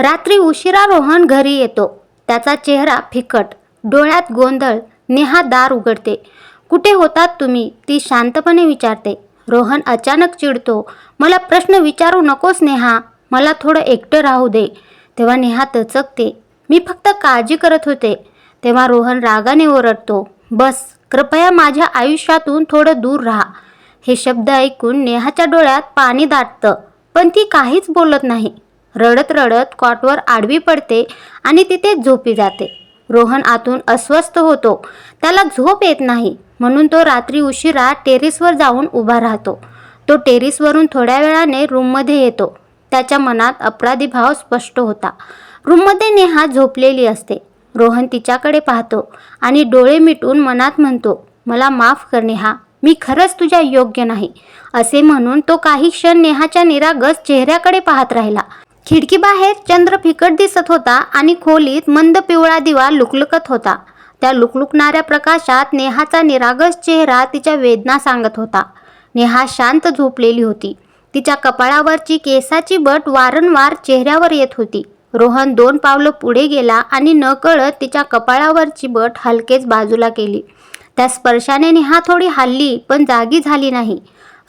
रात्री उशिरा रोहन घरी येतो. त्याचा चेहरा फिकट डोळ्यात गोंधळ नेहा दार उघडते. कुठे होतात तुम्ही? ती शांतपणे विचारते. रोहन अचानक चिडतो. मला प्रश्न विचारू नकोस नेहा. मला थोडं एकटं राहू दे. तेव्हा नेहा तचकते. मी फक्त काळजी करत होते. तेव्हा रोहन रागाने ओरडतो. बस कृपया माझ्या आयुष्यातून थोडं दूर राहा. हे शब्द ऐकून नेहाच्या डोळ्यात पाणी दाटतं. पण ती काहीच बोलत नाही. रडत रडत कॉटवर आडवी पडते आणि तिथे झोपी जाते. रोहन आतून अस्वस्थ होतो. त्याला झोप येत नाही. म्हणून तो रात्री उशिरा टेरेसवर जाऊन उभा राहतो. तो टेरेसवरून थोड्या वेळाने रूममध्ये येतो. त्याच्या मनात अपराधी भाव स्पष्ट होता. रूममध्ये नेहा झोपलेली असते. रोहन तिच्याकडे पाहतो आणि डोळे मिटून मनात म्हणतो मला माफ कर नेहा. मी खरंच तुझ्या योग्य नाही. असे म्हणून तो काही क्षण नेहाच्या निरागस चेहऱ्याकडे पाहत राहिला. खिडकीबाहेर चंद्र फिकट दिसत होता आणि खोलीत मंद पिवळा दिवा लुकलुकत होता. त्या लुकलुकणाऱ्या प्रकाशात नेहाचा निरागस चेहरा तिच्या वेदना सांगत होता. नेहा शांत झोपलेली होती. तिच्या कपाळावरची केसाची बट वारंवार चेहऱ्यावर येत होती. रोहन दोन पावलं पुढे गेला आणि नकळत तिच्या कपाळावरची बट हलकेच बाजूला केली. त्या स्पर्शाने नेहा थोडी हल्ली पण जागी झाली नाही.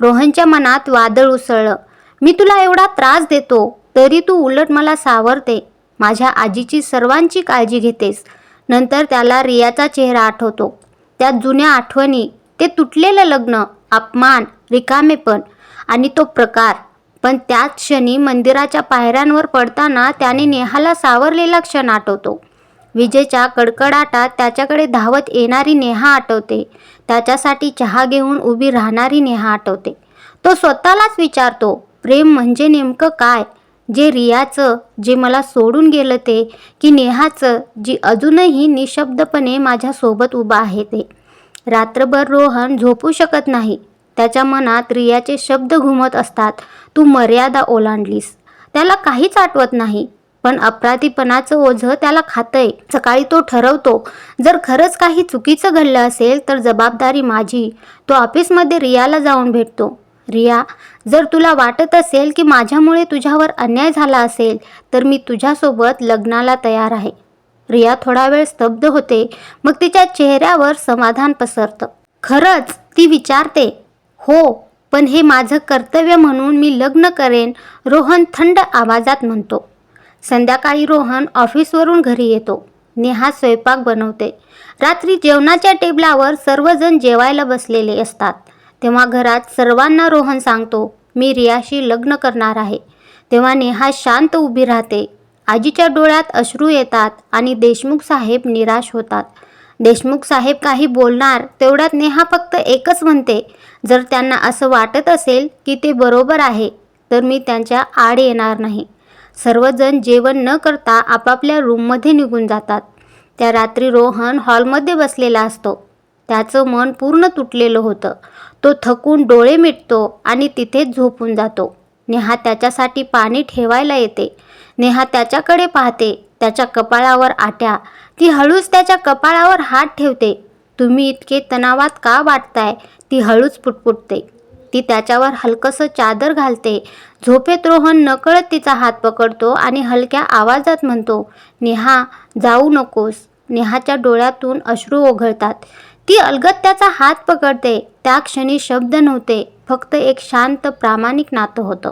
रोहनच्या मनात वादळ उसळलं. मी तुला एवढा त्रास देतो. तरी तू उलट मला सावरते. माझ्या आजीची सर्वांची काळजी घेतेस. नंतर त्याला रियाचा चेहरा आठवतो. त्या जुन्या आठवणी ते तुटलेलं लग्न अपमान रिकामेपण आणि तो प्रकार. पण त्याच क्षणी मंदिराच्या पायऱ्यांवर पडताना त्याने नेहाला सावरलेला क्षण आठवतो. विजेच्या कडकडाटात त्याच्याकडे धावत येणारी नेहा आठवते. त्याच्यासाठी चहा घेऊन उभी राहणारी नेहा आठवते. तो स्वतःलाच विचारतो प्रेम म्हणजे नेमकं काय? जे रियाचं जे मला सोडून गेलं ते की नेहाचं जी अजूनही निशब्दपणे माझ्यासोबत उभा आहे ते. रात्रभर रोहन झोपू शकत नाही. त्याच्या मनात रियाचे शब्द घुमत असतात तू मर्यादा ओलांडलीस. त्याला काहीच आठवत नाही. पण अपराधीपणाचं ओझं त्याला खातंय. सकाळी तो ठरवतो जर खरंच काही चुकीचं घडलं असेल तर जबाबदारी माझी. तो ऑफिसमध्ये रियाला जाऊन भेटतो. रिया जर तुला वाटत असेल की माझ्यामुळे तुझ्यावर अन्याय झाला असेल तर मी तुझ्यासोबत लग्नाला तयार आहे. रिया थोडा वेळ स्तब्ध होते मग तिच्या चेहऱ्यावर समाधान पसरतं. खरंच ती विचारते हो पण हे माझं कर्तव्य म्हणून मी लग्न करेन रोहन थंड आवाजात म्हणतो. संध्याकाळी रोहन ऑफिसवरून घरी येतो. नेहा स्वयंपाक बनवते. रात्री जेवणाच्या टेबलावर सर्वजण जेवायला बसलेले असतात. तेव्हा घरात सर्वांना रोहन सांगतो मी रियाशी लग्न करणार आहे. तेव्हा नेहा शांत उभी राहते. आजीच्या डोळ्यात अश्रू येतात आणि देशमुख साहेब निराश होतात. देशमुख साहेब काही बोलणार तेवढ्यात नेहा फक्त एकच म्हणते जर त्यांना असं वाटत असेल की ते बरोबर आहे तर मी त्यांच्या आड येणार नाही. सर्वजण जेवण न करता आपापल्या रूममध्ये निघून जातात. त्या रात्री रोहन हॉलमध्ये बसलेला असतो. त्याचं मन पूर्ण तुटलेलं होतं. तो थकून डोळे मिटतो आणि तिथेच झोपून जातो. नेहा त्याच्यासाठी पाणी ठेवायला येते. नेहा त्याच्याकडे पाहते त्याच्या कपाळावर आट्या. ती हळूच त्याच्या कपाळावर हात ठेवते. तुम्ही इतके तणावात का वाटताय? ती हळूच पुटपुटते. ती त्याच्यावर हलकंसं चादर घालते. झोपेत रोहन नकळत तिचा हात पकडतो आणि हलक्या आवाजात म्हणतो नेहा जाऊ नकोस. नेहाच्या डोळ्यातून अश्रू ओघळतात. ती अलगत त्याचा हात पकडते. त्या क्षणी शब्द नव्हते. फक्त एक शांत प्रामाणिक नातं होतं.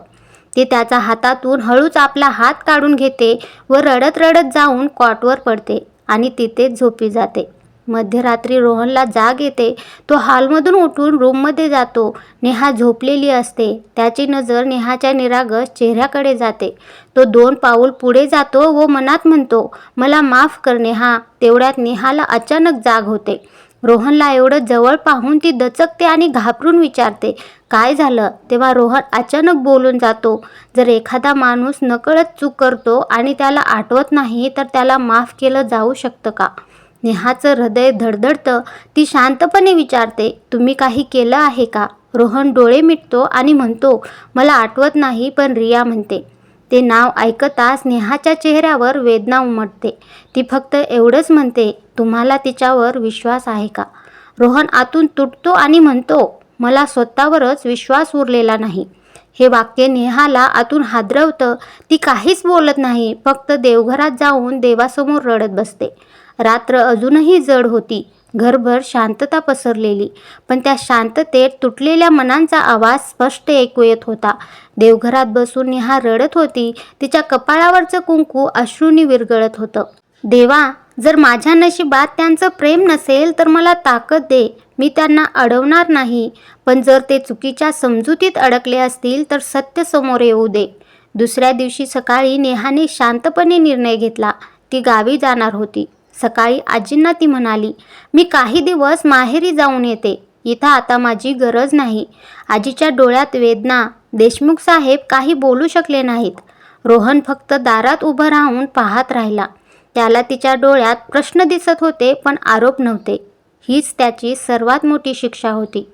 ती त्याच्या हातातून हळूच आपला हात काढून घेते व रडत रडत जाऊन कॉटवर पडते आणि तिथेच झोपी जाते. मध्यरात्री रोहनला जाग येते. तो हॉलमधून उठून रूममध्ये जातो. नेहा झोपलेली असते. त्याची नजर नेहाच्या निरागस चेहऱ्याकडे जाते. तो दोन पाऊल पुढे जातो व मनात म्हणतो मला माफ कर नेहा. तेवढ्यात नेहाला अचानक जाग होते. रोहनला एवढं जवळ पाहून ती दचकते आणि घाबरून विचारते काय झालं? तेव्हा रोहन अचानक बोलून जातो जर एखादा माणूस नकळत चूक करतो आणि त्याला आठवत नाही तर त्याला माफ केलं जाऊ शकतं का? नेहाचं हृदय धडधडतं ती शांतपणे विचारते तुम्ही काही केलं आहे का? रोहन डोळे मिटतो आणि म्हणतो मला आठवत नाही पण रिया म्हणते. ते नाव ऐकताच नेहाच्या चेहऱ्यावर वेदना उमटते. ती फक्त एवढंच म्हणते तुम्हाला तिच्यावर विश्वास आहे का? रोहन आतून तुटतो आणि म्हणतो मला स्वतःवरच विश्वास उरलेला नाही. हे वाक्य नेहाला आतून हादरवतं. ती काहीच बोलत नाही फक्त देवघरात जाऊन देवासमोर रडत बसते. रात्र अजूनही जड होती. घरभर शांतता पसरलेली पण त्या शांततेत तुटलेल्या मनांचा आवाज स्पष्ट ऐकू येत होता. देवघरात बसून नेहा रडत होती. तिच्या कपाळावरचं कुंकू अश्रूंनी विरगळत होतं. देवा जर माझ्या नशिबात त्यांचं प्रेम नसेल तर मला ताकद दे. मी त्यांना अडवणार नाही. पण जर ते चुकीच्या समजुतीत अडकले असतील तर सत्य समोर येऊ दे. दुसऱ्या दिवशी सकाळी नेहाने शांतपणे निर्णय घेतला. ती गावी जाणार होती. सकाळी आजींना ती म्हणाली मी काही दिवस माहेरी जाऊन येते. इथं आता माझी गरज नाही. आजीच्या डोळ्यात वेदना. देशमुख साहेब काही बोलू शकले नाहीत. रोहन फक्त दारात उभं राहून पाहत राहिला. त्याला तिच्या डोळ्यात प्रश्न दिसत होते पण आरोप नव्हते. हीच त्याची सर्वात मोठी शिक्षा होती.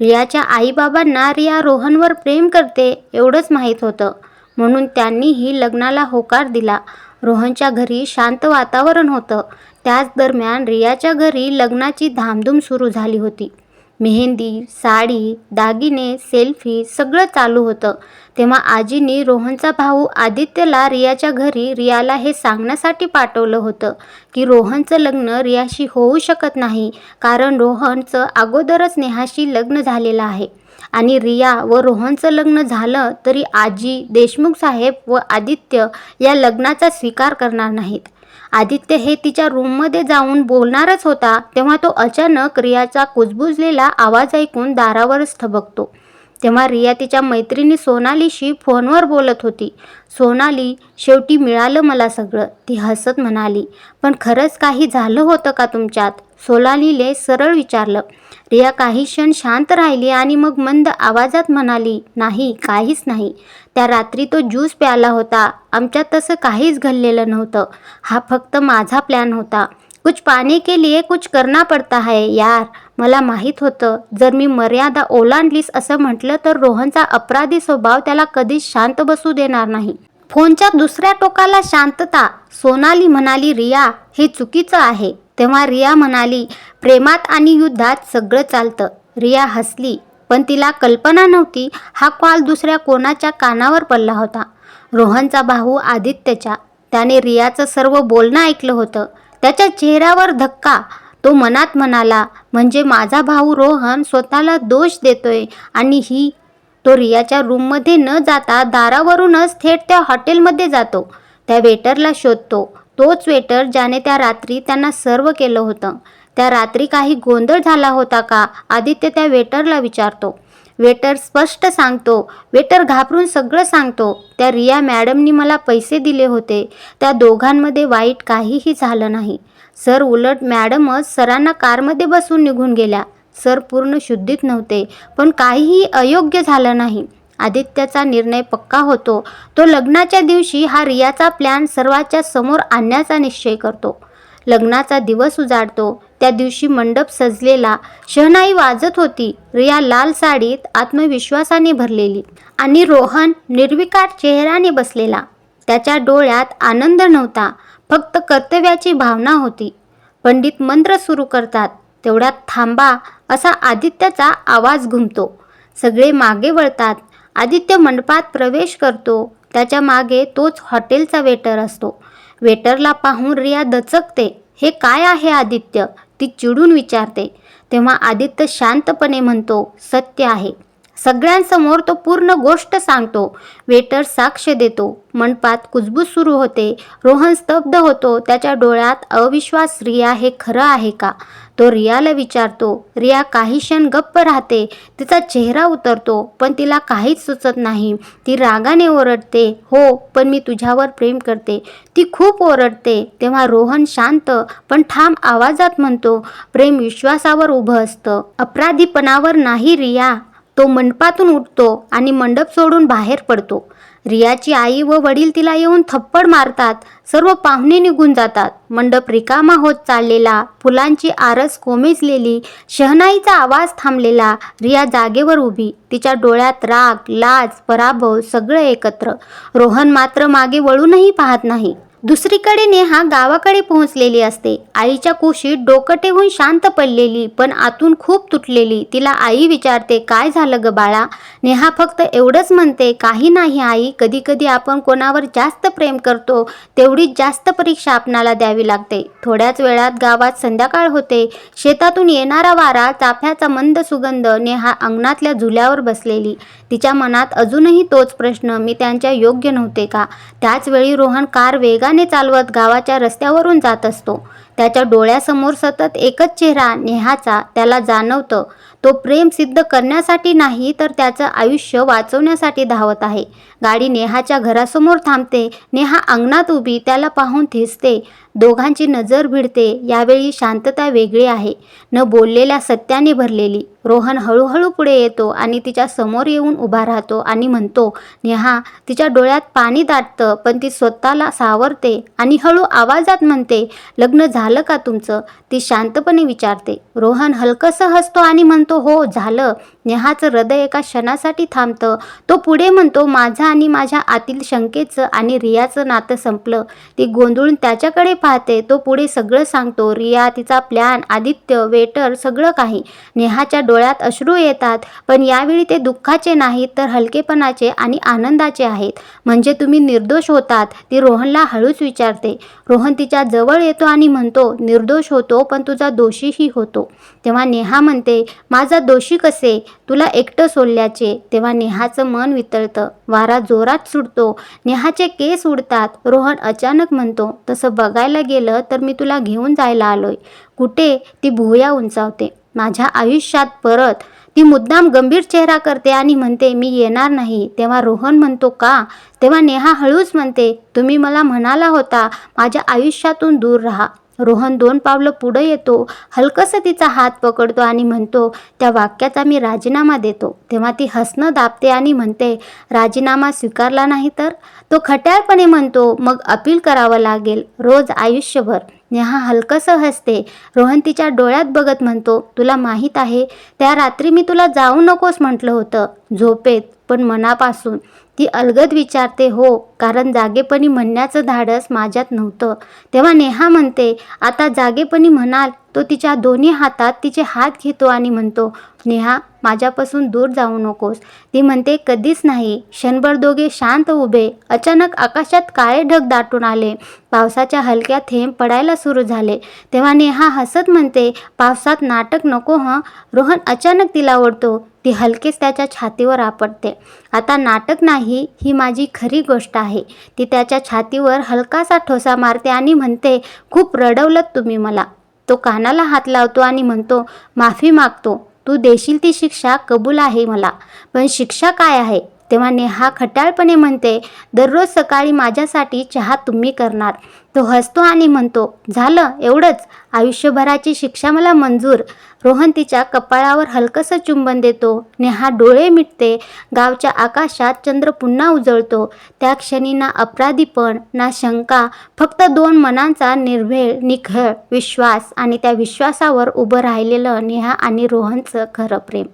रियाच्या आईबाबांना रिया रोहनवर प्रेम करते एवढंच माहीत होतं. म्हणून त्यांनीही लग्नाला होकार दिला. रोहनच्या घरी शांत वातावरण होतं. त्याच दरम्यान रियाच्या घरी लग्नाची धामधूम सुरू झाली होती. मेहंदी साडी दागिने सेल्फी सगळं चालू होतं. तेव्हा आजीने रोहनचा भाऊ आदित्यला रियाच्या घरी रियाला हे सांगण्यासाठी पाठवलं होतं की रोहनचं लग्न रियाशी होऊ शकत नाही कारण रोहनचं अगोदरच नेहाशी लग्न झालेलं आहे. आणि रिया व रोहनचं लग्न झालं तरी आजी देशमुख साहेब व आदित्य या लग्नाचा स्वीकार करणार नाहीत. आदित्य हे तिच्या रूममध्ये जाऊन बोलणारच होता तेव्हा तो अचानक रियाचा कुजबुजलेला आवाज ऐकून दारावरच थबकतो. तेव्हा रिया तिच्या मैत्रिणी सोनालीशी फोनवर बोलत होती. सोनाली शेवटी मिळालं मला सगळं. ती हसत म्हणाली पण खरंच काही झालं होतं का तुमच्यात? सोनालीले सरळ विचारलं. रिया काही क्षण शांत राहिली आणि मग मंद आवाजात म्हणाली नाही काहीच नाही. त्या रात्री तो ज्यूस प्याला होता. आमच्यात तसं काहीच घडलेलं नव्हतं. हा फक्त माझा प्लॅन होता. कुछ पाने के लिए कुछ करना पडता है यार। मला माहीत होतं जर मी मर्यादा ओलांडलीस असं म्हटलं तर रोहनचा अपराधी स्वभाव त्याला कधीच शांत बसू देणार नाही. फोनच्या दुसऱ्या टोकाला शांतता सोनाली म्हणाली रिया हे चुकीचं आहे. तेव्हा रिया म्हणाली प्रेमात आणि युद्धात सगळं चालतं. रिया हसली पण तिला कल्पना नव्हती हा कॉल दुसऱ्या कोणाच्या कानावर पडला होता. रोहनचा भाऊ आदित्यच्या त्याने रियाचं सर्व बोलणं ऐकलं होतं. त्याच्या चेहऱ्यावर धक्का. तो मनात म्हणाला म्हणजे माझा भाऊ रोहन स्वतःला दोष देतोय आणि ही तो रियाच्या रूममध्ये न जाता दारावरूनच थेट त्या हॉटेलमध्ये जातो. त्या वेटरला शोधतो. तोच वेटर ज्याने त्या रात्री त्यांना सर्व केलं होतं. त्या रात्री काही गोंधळ झाला होता का? आदित्य त्या वेटरला विचारतो. वेटर स्पष्ट सांगतो. वेटर घाबरून सगळं सांगतो. त्या रिया मॅडमनी मला पैसे दिले होते. त्या दोघांमध्ये वाईट काहीही झालं नाही. सर उलट मॅडमच सरांना कारमध्ये बसून निघून गेल्या. सर पूर्ण शुद्धीत नव्हते पण काहीही अयोग्य झालं नाही. आदित्याचा निर्णय पक्का होतो. तो लग्नाच्या दिवशी हा रियाचा प्लॅन सर्वांच्या समोर आणण्याचा निश्चय करतो. लग्नाचा दिवस उजाडतो. त्या दिवशी मंडप सजलेला शहनाई वाजत होती. रिया लाल साडीत आत्मविश्वासाने भरलेली आणि रोहन निर्विकार चेहऱ्याने बसलेला. त्याच्या डोळ्यात आनंद नव्हता. फक्त कर्तव्याची भावना होती. पंडित मंत्र सुरू करतात. तेवढ्यात थांबा असा आदित्याचा आवाज घुमतो. सगळे मागे वळतात. आदित्य मंडपात प्रवेश करतो. त्याच्यामागे तोच हॉटेलचा वेटर असतो. वेटरला पाहून रिया दचकते. हे काय आहे आदित्य? ती चिडून विचारते. तेव्हा आदित्य शांतपणे म्हणतो सत्य आहे. सगळ्यांसमोर तो पूर्ण गोष्ट सांगतो. वेटर साक्ष देतो. मंडपात कुजबूज सुरू होते. रोहन स्तब्ध होतो. त्याच्या डोळ्यात अविश्वास रिया हे खरं आहे का? तो रियाला विचारतो रिया काही क्षण गप्प राहते. तिचा चेहरा उतरतो पण तिला काहीच सुचत नाही. ती रागाने ओरडते हो पण मी तुझ्यावर प्रेम करते. ती खूप ओरडते. तेव्हा रोहन शांत पण ठाम आवाजात म्हणतो प्रेम विश्वासावर उभं असतं. अपराधीपणावर नाही रिया. तो मंडपातून उठतो आणि मंडप सोडून बाहेर पडतो. रियाची आई व वडील तिला येऊन थप्पड मारतात. सर्व पाहुणे निघून जातात. मंडप रिकामा होत चाललेला. फुलांची आरस कोमेजलेली. शहनाईचा आवाज थांबलेला. रिया जागेवर उभी. तिच्या डोळ्यात राग लाज पराभव सगळं एकत्र. रोहन मात्र मागे वळूनही पाहत नाही. दुसरीकडे नेहा गावाकडे पोहोचलेली असते. आईच्या कुशीत डोकं ठेवून शांत पडलेली पण आतून खूप तुटलेली. तिला आई विचारते काय झालं ग बाळा? नेहा फक्त एवढंच म्हणते काही नाही आई कधी कधी आपण कोणावर जास्त प्रेम करतो तेवढीच जास्त परीक्षा आपणाला द्यावी लागते. थोड्याच वेळात गावात संध्याकाळ होते. शेतातून येणारा वारा चाफ्याचा मंद सुगंध नेहा अंगणातल्या झुल्यावर बसलेली. तिच्या मनात अजूनही तोच प्रश्न मी त्यांच्या योग्य नव्हते का? त्याच वेळी रोहन कार वेगाने चालवत गावाच्या रस्त्यावरून जात असतो. त्याच्या डोळ्यासमोर सतत एकच चेहरा नेहाचा त्याला जाणवतं. तो प्रेम सिद्ध करण्यासाठी नाही तर त्याचं आयुष्य वाचवण्यासाठी धावत आहे. गाडी नेहाच्या घरासमोर थांबते. नेहा अंगणात उभी त्याला पाहून थिसते. दोघांची नजर भिडते. यावेळी शांतता वेगळी आहे. न बोललेल्या सत्याने भरलेली. रोहन हळूहळू पुढे येतो आणि तिच्या समोर येऊन उभा राहतो आणि म्हणतो नेहा तिच्या डोळ्यात पाणी दाटतं पण ती स्वतःला सावरते आणि हळू आवाजात म्हणते लग्न झालं का तुमचं? ती शांतपणे विचारते. रोहन हलकंसं हसतो आणि म्हणतो हो झालं. नेहाचं हृदय एका क्षणासाठी थांबतं. तो पुढे म्हणतो माझं आणि माझ्या आतील शंकेचं आणि रियाचं नातं संपलं. ती गोंधळून त्याच्याकडे पाहते. तो पुढे सगळं सांगतो. रिया तिचा प्लॅन आदित्य वेटर सगळं काही. नेहाच्या डोळ्यात अश्रू येतात. पण यावेळी ते दुःखाचे नाहीत तर हलकेपणाचे आणि आनंदाचे आहेत. म्हणजे तुम्ही निर्दोष होतात. ती रोहनला हळूच विचारते. रोहन तिच्या जवळ येतो आणि म्हणतो निर्दोष होतो पण तुझा दोषीही होतो. तेव्हा नेहा म्हणते माझा दोषी कसे? तुला एकटं सोडल्याचे तेव्हा नेहाचं मन वितळतं. वारा जोरात सुटतो. नेहाचे केस उडतात. रोहन अचानक म्हणतो तसं बघायला गेलं तर मी तुला घेऊन जायला आलोय. कुठे? ती भुवया उंचावते. माझ्या आयुष्यात परत. ती मुद्दाम गंभीर चेहरा करते आणि म्हणते मी येणार नाही. तेव्हा रोहन म्हणतो का? तेव्हा नेहा हळूच म्हणते तुम्ही मला म्हणाला होता माझ्या आयुष्यातून दूर राहा. रोहन दोन पावलं पुढं येतो. हलकंसं तिचा हात पकडतो आणि म्हणतो त्या वाक्याचा मी राजीनामा देतो. तेव्हा ती हसणं दाबते आणि म्हणते राजीनामा स्वीकारला नाही तर? तो खट्याळपणे म्हणतो मग अपील करावं लागेल. रोज आयुष्यभर. नेहा हलकसं हसते. रोहन तिच्या डोळ्यात बघत म्हणतो तुला माहीत आहे त्या रात्री मी तुला जाऊ नकोस म्हटलं होतं. झोपेत पण मनापासून. ती अलगद विचारते हो कारण जागेपणी म्हणण्याचं धाडस माझ्यात नव्हतं. तेव्हा नेहा म्हणते आता जागेपणी म्हणाल तो तिच्या दोन्ही हातात तिचे हात घेतो आणि म्हणतो नेहा माझ्यापासून दूर जाऊ नकोस. ती म्हणते कधीच नाही. क्षणभर दोघे शांत उभे. अचानक आकाशात काळे ढग दाटून आले. पावसाच्या हलक्या थेंब पडायला सुरू झाले. तेव्हा नेहा हसत म्हणते पावसात नाटक नको हं? रोहन अचानक तिला ओढतो. ती हलकेच त्याच्या छातीवर आपटते. आता नाटक नाही ही माझी खरी गोष्ट आहे. ती त्याच्या छातीवर हलकासा ठोसा मारते आणि म्हणते खूप रडवलं तुम्ही मला. तो कानाला हात लावतो आणि म्हणतो माफी मागतो. तू देशील ती शिक्षा? कबूल आहे मला. पण शिक्षा काय आहे? तेव्हा नेहा खटाळपणे म्हणते दररोज सकाळी माझ्यासाठी चहा तुम्ही करणार. तो हसतो आणि म्हणतो झालं एवढंच. आयुष्यभराची शिक्षा मला मंजूर. रोहन तिच्या कपाळावर हलकंसं चुंबन देतो. नेहा डोळे मिटते. गावच्या आकाशात चंद्र पुन्हा उजळतो. त्या क्षणी ना अपराधीपण ना शंका फक्त दोन मनांचा निर्भेळ निखळ विश्वास आणि त्या विश्वासावर उभं राहिलेलं नेहा आणि रोहनचं खरं प्रेम.